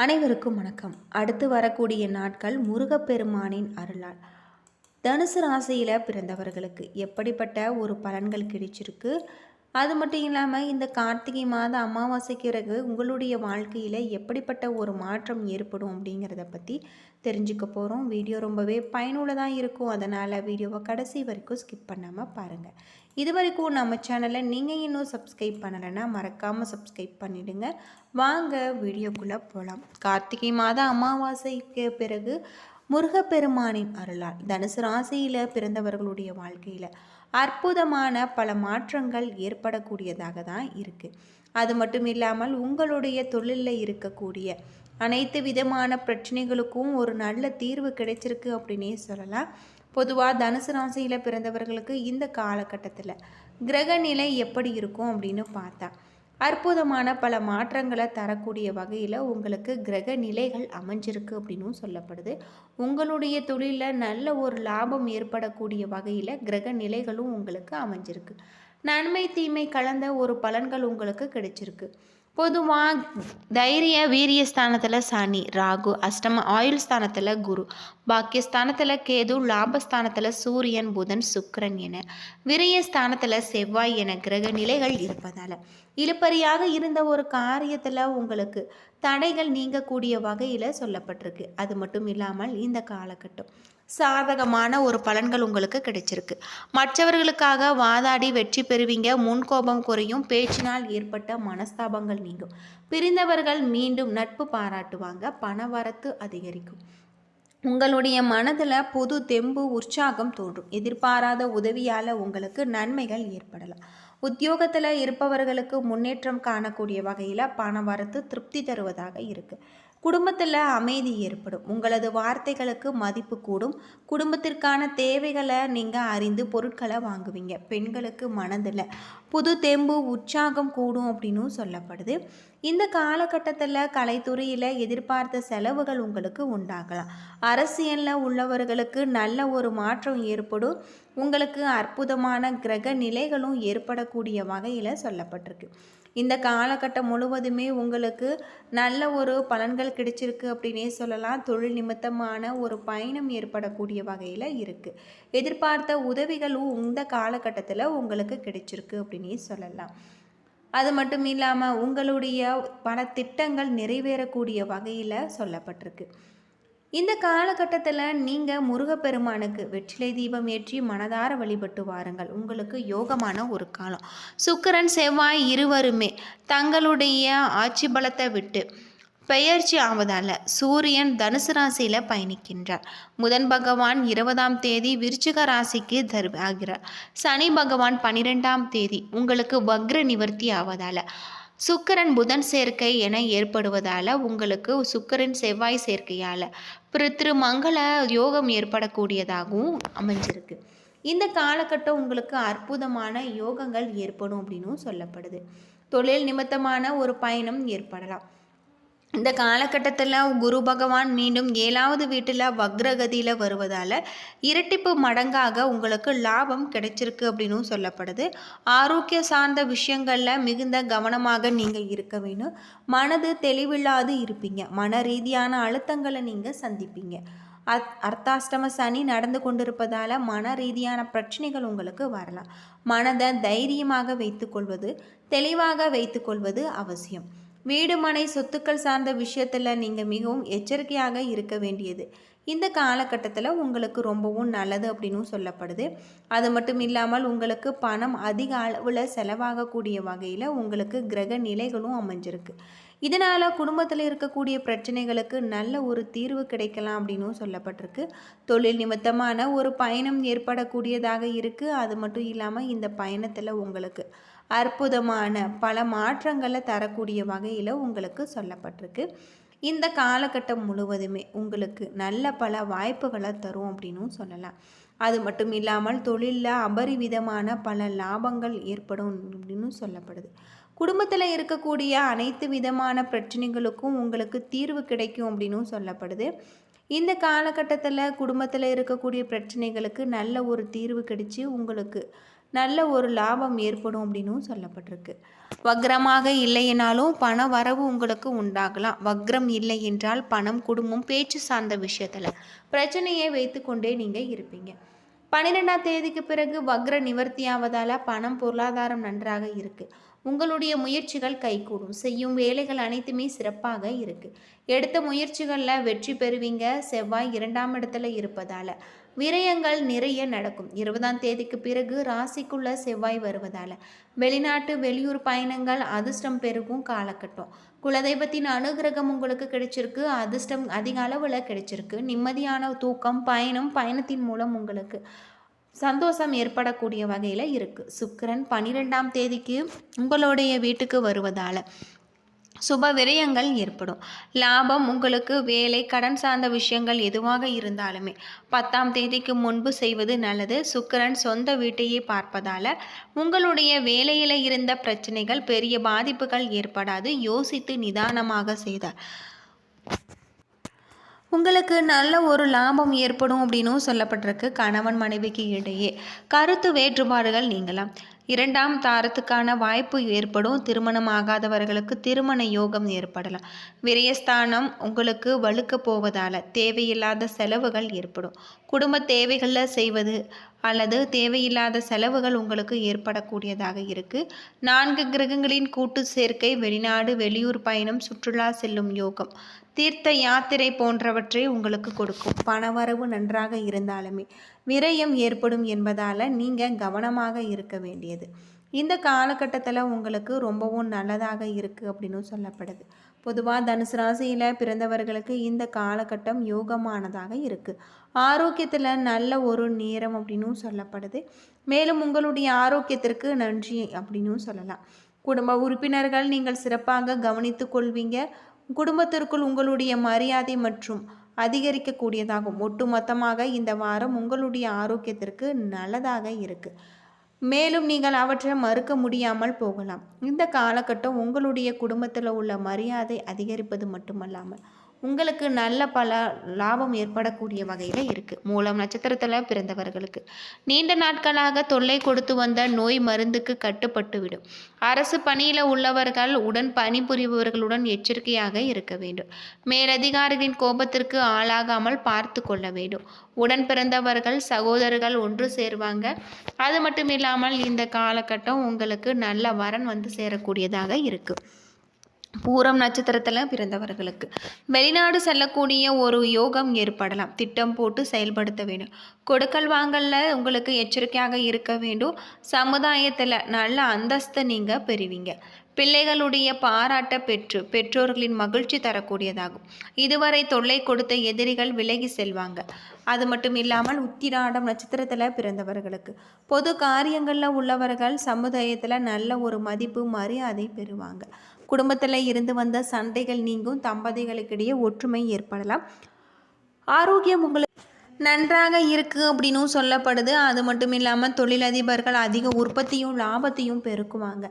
அனைவருக்கும் வணக்கம். அடுத்து வரக்கூடிய நாட்கள் முருகப்பெருமானின் அருளால். தனுசு ராசியில் பிறந்தவர்களுக்கு எப்படிப்பட்ட ஒரு பலன்கள் கிடைச்சிருக்கு? அது மட்டும் இல்லாமல் இந்த கார்த்திகை மாத அமாவாசைக்கு பிறகு உங்களுடைய வாழ்க்கையில் எப்படிப்பட்ட ஒரு மாற்றம் ஏற்படும் அப்படிங்கிறத பற்றி தெரிஞ்சுக்க போகிறோம் வீடியோ ரொம்பவே பயனுள்ளதாக இருக்கும். அதனால் வீடியோவை கடைசி வரைக்கும் ஸ்கிப் பண்ணாமல் பாருங்கள் இது வரைக்கும் நம்ம சேனலை நீங்கள் இன்னும் சப்ஸ்கிரைப் பண்ணலைன்னா மறக்காமல் சப்ஸ்கிரைப் பண்ணிவிடுங்க வாங்க வீடியோக்குள்ளே போகலாம் கார்த்திகை மாத அமாவாசைக்கு பிறகு முருகப்பெருமானின் அருளால். தனுசு ராசியில் பிறந்தவர்களுடைய வாழ்க்கையில் அற்புதமான பல மாற்றங்கள் ஏற்படக்கூடியதாக தான் இருக்குது அது மட்டும் இல்லாமல் உங்களுடைய தொழிலில் இருக்கக்கூடிய அனைத்து விதமான பிரச்சனைகளுக்கும் ஒரு நல்ல தீர்வு கிடைச்சிருக்கு அப்படின்னே சொல்லலாம். பொதுவாக தனுசு ராசியில் பிறந்தவர்களுக்கு இந்த காலகட்டத்தில் கிரக நிலை எப்படி இருக்கும் அப்படின்னு பார்த்தா அற்புதமான பல மாற்றங்களை தரக்கூடிய வகையில் உங்களுக்கு கிரக நிலைகள் அமைஞ்சிருக்கு அப்படின்னும் சொல்லப்படுது. உங்களுடைய தொழிலில் நல்ல ஒரு லாபம் ஏற்படக்கூடிய வகையில் கிரக நிலைகளும் உங்களுக்கு அமைஞ்சிருக்கு. நன்மை தீமை கலந்த ஒரு பலன்கள் உங்களுக்கு கிடைச்சிருக்கு. பொதுவாக தைரிய வீரிய ஸ்தானத்தில் சனி ராகு அஷ்டம ஆயுள் ஸ்தானத்தில் குரு பாக்கியஸ்தானத்தில் கேது லாபஸ்தானத்தில் சூரியன் புதன் சுக்கரன் என விரிய ஸ்தானத்தில் செவ்வாய் என கிரக நிலைகள் இருப்பதால் இழுப்பறியாக இருந்த ஒரு காரியத்தில் உங்களுக்கு தடைகள் நீங்கக்கூடிய வகையில் சொல்லப்பட்டிருக்கு. அது மட்டும் இல்லாமல் இந்த காலகட்டம். சாதகமான ஒரு பலன்கள் உங்களுக்கு கிடைச்சிருக்கு. மற்றவர்களுக்காக வாதாடி வெற்றி பெறுவீங்க. முன்கோபம் குறையும். பேச்சினால் ஏற்பட்ட மனஸ்தாபங்கள் நீங்கும். பிரிந்தவர்கள் மீண்டும் நட்பு பாராட்டுவாங்க. பணவரத்து அதிகரிக்கும். உங்களுடைய மனதில் புது தெம்பு உற்சாகம் தோன்றும். எதிர்பாராத உதவியால் உங்களுக்கு நன்மைகள் ஏற்படலாம். உத்தியோகத்தில் இருப்பவர்களுக்கு முன்னேற்றம் காணக்கூடிய வகையில் பண வரத்து திருப்தி தருவதாக இருக்குது குடும்பத்தில் அமைதி ஏற்படும். உங்களது வார்த்தைகளுக்கு மதிப்பு கூடும். குடும்பத்திற்கான தேவைகளை நீங்கள் அறிந்து பொருட்களை வாங்குவீங்க. பெண்களுக்கு மனதில் புது தெம்பு உற்சாகம் கூடும் அப்படின்னும் சொல்லப்படுது. இந்த காலகட்டத்தில் கலைத்துறையில் எதிர்பார்த்த செலவுகள் உங்களுக்கு உண்டாகலாம். அரசியலில் உள்ளவர்களுக்கு நல்ல ஒரு மாற்றம் ஏற்படும். உங்களுக்கு அற்புதமான கிரக நிலைகளும் ஏற்படக்கூடிய வகையில் சொல்லப்பட்டிருக்கு. இந்த காலகட்டம் முழுவதுமே உங்களுக்கு நல்ல ஒரு பலன்கள் கிடைச்சிருக்கு அப்படின்னே சொல்லலாம். தொழில் நிமித்தமான ஒரு பயணம் ஏற்படக்கூடிய வகையில் இருக்குது எதிர்பார்த்த உதவிகளும் இந்த காலகட்டத்தில் உங்களுக்கு கிடைச்சிருக்கு அப்படின்னே சொல்லலாம். அது மட்டும் இல்லாமல் உங்களுடைய பல திட்டங்கள் நிறைவேறக்கூடிய வகையில் சொல்லப்பட்டிருக்கு. இந்த காலகட்டத்தில் நீங்கள் முருகப்பெருமானுக்கு வெற்றிலை தீபம் ஏற்றி மனதார வழிபட்டு வாருங்கள். உங்களுக்கு யோகமான ஒரு காலம். சுக்கரன் செவ்வாய் இருவருமே தங்களுடைய ஆட்சி பலத்தை விட்டு பெயர்ச்சி ஆவதால் சூரியன் தனுசு ராசியில் பயணிக்கின்றார். முதன் பகவான் இருபதாம் தேதி விருச்சிக ராசிக்கு தர் ஆகிறார் சனி பகவான் பன்னிரெண்டாம் தேதி உங்களுக்கு வக்ர நிவர்த்தி ஆவதால் சுக்கரன் புதன் சேர்க்கை என ஏற்படுவதால் உங்களுக்கு சுக்கரன் செவ்வாய் சேர்க்கையால் பிரித்திரு மங்கள யோகம் ஏற்படக்கூடியதாகவும் அமைஞ்சிருக்கு. இந்த காலகட்டம் உங்களுக்கு அற்புதமான யோகங்கள் ஏற்படும் அப்படின்னும் சொல்லப்படுது. தொழில் நிமித்தமான ஒரு பயணம் ஏற்படலாம். இந்த காலகட்டத்தில் குரு பகவான் மீண்டும் ஏழாவது வீட்டில் வக்ரகதியில் வருவதால் இரட்டிப்பு மடங்காக உங்களுக்கு லாபம் கிடைச்சிருக்கு அப்படின்னும் சொல்லப்படுது. ஆரோக்கிய சார்ந்த விஷயங்களில் மிகுந்த கவனமாக நீங்கள் இருக்க வேணும். மனது தெளிவில்லாது இருப்பீங்க. மன ரீதியான அழுத்தங்களை நீங்கள் சந்திப்பீங்க. அத் அர்த்தாஷ்டம சனி நடந்து கொண்டிருப்பதால் மன ரீதியான பிரச்சனைகள் உங்களுக்கு வரலாம். மனதை தைரியமாக வைத்துக்கொள்வது தெளிவாக வைத்துக்கொள்வது அவசியம். வீடு மனை சொத்துக்கள் சார்ந்த விஷயத்தில் நீங்கள் மிகவும் எச்சரிக்கையாக இருக்க வேண்டியது. இந்த காலகட்டத்தில் உங்களுக்கு ரொம்பவும் நல்லது அப்படின்னு சொல்லப்படுது. அது மட்டும் இல்லாமல் உங்களுக்கு பணம் அதிக அளவில் செலவாகக்கூடிய வகையில் உங்களுக்கு கிரக நிலைகளும் அமைஞ்சிருக்கு. இதனால் குடும்பத்தில் இருக்கக்கூடிய பிரச்சனைகளுக்கு நல்ல ஒரு தீர்வு கிடைக்கலாம் அப்படின்னும் சொல்லப்பட்டிருக்கு. தொழில் நிமித்தமான ஒரு பயணம் ஏற்படக்கூடியதாக இருக்குது அது மட்டும் இல்லாமல் இந்த பயணத்தில் உங்களுக்கு அற்புதமான பல மாற்றங்களை தரக்கூடிய வகையில் உங்களுக்கு சொல்லப்பட்டிருக்கு. இந்த காலகட்டம் முழுவதுமே உங்களுக்கு நல்ல பல வாய்ப்புகளை தரும் அப்படின்னும் சொல்லலாம். அது மட்டும் இல்லாமல் தொழிலில் அபரிவிதமான பல லாபங்கள் ஏற்படும் அப்படின்னு சொல்லப்படுது. குடும்பத்தில் இருக்கக்கூடிய அனைத்து விதமான பிரச்சனைகளுக்கும் உங்களுக்கு தீர்வு கிடைக்கும் அப்படின்னும் சொல்லப்படுது. இந்த காலகட்டத்தில் குடும்பத்தில் இருக்கக்கூடிய பிரச்சனைகளுக்கு நல்ல ஒரு தீர்வு கிடைச்சி உங்களுக்கு நல்ல ஒரு லாபம் ஏற்படும் அப்படின்னும் சொல்லப்பட்டிருக்கு. வக்ரமாக இல்லையினாலும் பண வரவு உங்களுக்கு உண்டாகலாம். வக்ரம் இல்லை என்றால் பணம் குடும்பம் பேச்சு சார்ந்த விஷயத்தில் பிரச்சனையை வைத்துக்கொண்டே நீங்கள் இருப்பீங்க. பன்னிரெண்டாம் தேதிக்கு பிறகு வக்ர நிவர்த்தியாவதால் பணம் பொருளாதாரம் நன்றாக இருக்குது உங்களுடைய முயற்சிகள் கைகூடும். செய்யும் வேலைகள் அனைத்துமே சிறப்பாக இருக்குது எடுத்த முயற்சிகளில் வெற்றி பெறுவீங்க. செவ்வாய் இரண்டாம் இடத்துல இருப்பதால் விரயங்கள் நிறைய நடக்கும். இருபதாம் தேதிக்கு பிறகு ராசிக்குள்ள செவ்வாய் வருவதால். வெளிநாட்டு வெளியூர் பயணங்கள் அதிர்ஷ்டம் பெருகும் காலகட்டம். குலதெய்வத்தின் அனுகிரகம் உங்களுக்கு கிடைச்சிருக்கு. அதிர்ஷ்டம் அதிக அளவில் கிடைச்சிருக்கு. நிம்மதியான தூக்கம் பயணம் பயணத்தின் மூலம் உங்களுக்கு சந்தோஷம் ஏற்படக்கூடிய வகையில் இருக்குது சுக்கரன் பன்னிரெண்டாம் தேதிக்கு உங்களுடைய வீட்டுக்கு வருவதால். சுப விரயங்கள் ஏற்படும். லாபம் உங்களுக்கு வேலை கடன் சார்ந்த விஷயங்கள் எதுவாக இருந்தாலுமே. பத்தாம் தேதிக்கு முன்பு செய்வது நல்லது. சுக்கரன் சொந்த வீட்டையே பார்ப்பதால் உங்களுடைய வேலையில் இருந்த பிரச்சனைகள் பெரிய பாதிப்புகள் ஏற்படாது. யோசித்து நிதானமாக செய்தார். உங்களுக்கு நல்ல ஒரு லாபம் ஏற்படும் அப்படின்னும் சொல்லப்பட்டிருக்கு. கணவன் மனைவிக்கு இடையே கருத்து வேற்றுபாடுகள் நீங்களாம் இரண்டாம் தாரத்துக்கான வாய்ப்பு ஏற்படும். திருமணம் ஆகாதவர்களுக்கு திருமண யோகம் ஏற்படலாம். விரயஸ்தானம் உங்களுக்கு வலுக்க போவதால் தேவையில்லாத செலவுகள் ஏற்படும். குடும்ப தேவைகளில் செய்வது அல்லது தேவையில்லாத செலவுகள் உங்களுக்கு ஏற்படக்கூடியதாக இருக்குது நான்கு கிரகங்களின் கூட்டு சேர்க்கை வெளிநாடு வெளியூர் பயணம் சுற்றுலா செல்லும் யோகம் தீர்த்த யாத்திரை போன்றவற்றை உங்களுக்கு கொடுக்கும். பணவரவு நன்றாக இருந்தாலுமே விரயம் ஏற்படும் என்பதால் நீங்கள் கவனமாக இருக்க வேண்டியது. இந்த காலகட்டத்தில் உங்களுக்கு ரொம்பவும் நல்லதாக இருக்குது அப்படின்னு சொல்லப்படுது. பொதுவாக தனுசு ராசியில் பிறந்தவர்களுக்கு இந்த காலகட்டம் யோகமானதாக இருக்குது ஆரோக்கியத்தில் நல்ல ஒரு நேரம் அப்படின்னும் சொல்லப்படுது. மேலும் உங்களுடைய ஆரோக்கியத்திற்கு நன்றி அப்படின்னும் சொல்லலாம். குடும்ப உறுப்பினர்கள் நீங்கள் சிறப்பாக கவனித்து கொள்வீங்க. குடும்பத்திற்குள் உங்களுடைய மரியாதை மற்றும் அதிகரிக்கக்கூடியதாகும். ஒட்டுமொத்தமாக இந்த வாரம் உங்களுடைய ஆரோக்கியத்திற்கு நல்லதாக இருக்குது மேலும் நீங்கள் அவற்றை மறுக்க முடியாமல் போகலாம். இந்த காலகட்டம் உங்களுடைய குடும்பத்தில் உள்ள மரியாதை அதிகரிப்பது மட்டுமல்லாமல் உங்களுக்கு நல்ல பல லாபம் ஏற்படக்கூடிய வகையில் இருக்குது மூலம் நட்சத்திரத்தில் பிறந்தவர்களுக்கு. நீண்ட நாட்களாக தொல்லை கொடுத்து வந்த நோய் மருந்துக்கு கட்டுப்பட்டுவிடும். அரசு பணியில் உள்ளவர்கள் உடன் பணிபுரிபவர்களுடன் எச்சரிக்கையாக இருக்க வேண்டும். மேலதிகாரிகளின் கோபத்திற்கு ஆளாகாமல் பார்த்து கொள்ள வேண்டும். உடன் பிறந்தவர்கள் சகோதரர்கள் ஒன்று சேருவாங்க. அது மட்டும் இல்லாமல் இந்த காலகட்டம் உங்களுக்கு நல்ல வரன் வந்து சேரக்கூடியதாக இருக்குது பூரம் நட்சத்திரத்தில் பிறந்தவர்களுக்கு. வெளிநாடு செல்லக்கூடிய ஒரு யோகம் ஏற்படலாம். திட்டம் போட்டு செயல்படுத்த வேண்டும். கொடுக்கல் வாங்கலில் உங்களுக்கு எச்சரிக்கையாக இருக்க வேண்டும். சமுதாயத்தில் நல்ல அந்தஸ்தை நீங்கள் பெறுவீங்க. பிள்ளைகளுடைய பாராட்ட பெற்று பெற்றோர்களின் மகிழ்ச்சி தரக்கூடியதாகும். இதுவரை தொல்லை கொடுத்த எதிரிகள் விலகி செல்வாங்க. அது மட்டும் இல்லாமல் உத்திராடம் நட்சத்திரத்தில் பிறந்தவர்களுக்கு. பொது காரியங்களில் உள்ளவர்கள் சமுதாயத்தில் நல்ல ஒரு மதிப்பு மரியாதை பெறுவாங்க. குடும்பத்தில் இருந்து வந்த சண்டைகள் நீங்கும் தம்பதிகளுக்கிடையே ஒற்றுமை ஏற்படலாம். ஆரோக்கியம் உங்களுக்கு நன்றாக இருக்குது அப்படின்னும் சொல்லப்படுது. அது மட்டும் இல்லாமல் தொழிலதிபர்கள் அதிக உற்பத்தியும் லாபத்தையும் பெருக்குவாங்க.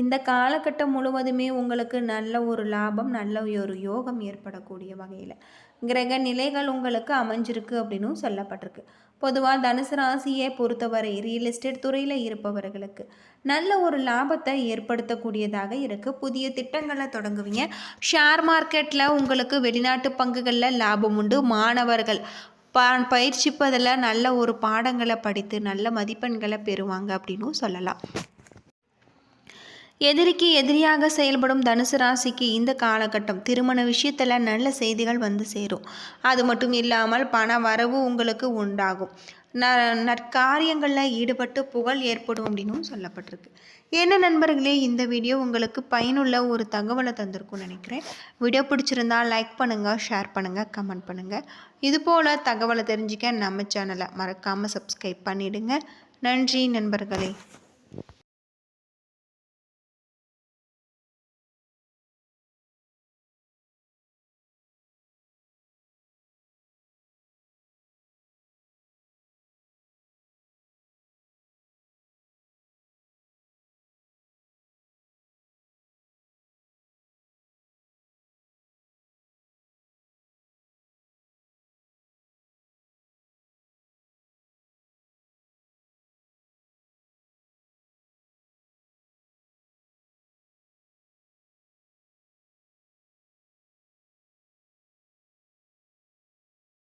இந்த காலகட்டம் முழுவதுமே உங்களுக்கு நல்ல ஒரு லாபம் நல்ல ஒரு யோகம் ஏற்படக்கூடிய வகையில் கிரக நிலைகள் உங்களுக்கு அமைஞ்சிருக்கு அப்படின்னும் சொல்லப்பட்டிருக்கு. பொதுவாக தனுசு ராசியை பொறுத்தவரை ரியல் எஸ்டேட் துறையில் இருப்பவர்களுக்கு நல்ல ஒரு லாபத்தை ஏற்படுத்தக்கூடியதாக இருக்குது புதிய திட்டங்களை தொடங்குவீங்க. ஷேர் மார்க்கெட்டில் உங்களுக்கு வெளிநாட்டு பங்குகளில் லாபம் உண்டு. மாணவர்கள் ப பயிற்சிப்பதில் நல்ல ஒரு பாடங்களை படித்து நல்ல மதிப்பெண்களை பெறுவாங்க அப்படின்னும் சொல்லலாம். எதிரிக்கு எதிரியாக செயல்படும் தனுசு ராசிக்கு இந்த காலகட்டம் திருமண விஷயத்தில் நல்ல செய்திகள் வந்து சேரும். அது மட்டும் இல்லாமல் பண வரவு உங்களுக்கு உண்டாகும். ந நற்காரியங்களில் ஈடுபட்டு புகழ் ஏற்படும் அப்படின்னும் சொல்லப்பட்டிருக்கு. என்ன நண்பர்களே இந்த வீடியோ உங்களுக்கு பயனுள்ள ஒரு தகவலை தந்திருக்கும்னு நினைக்கிறேன். வீடியோ பிடிச்சிருந்தா லைக் பண்ணுங்கள் ஷேர் பண்ணுங்கள் கமெண்ட் பண்ணுங்கள் இதுபோல் தகவலை தெரிஞ்சிக்க நம்ம சேனலை மறக்காமல் சப்ஸ்கிரைப் பண்ணிவிடுங்க நன்றி நண்பர்களே.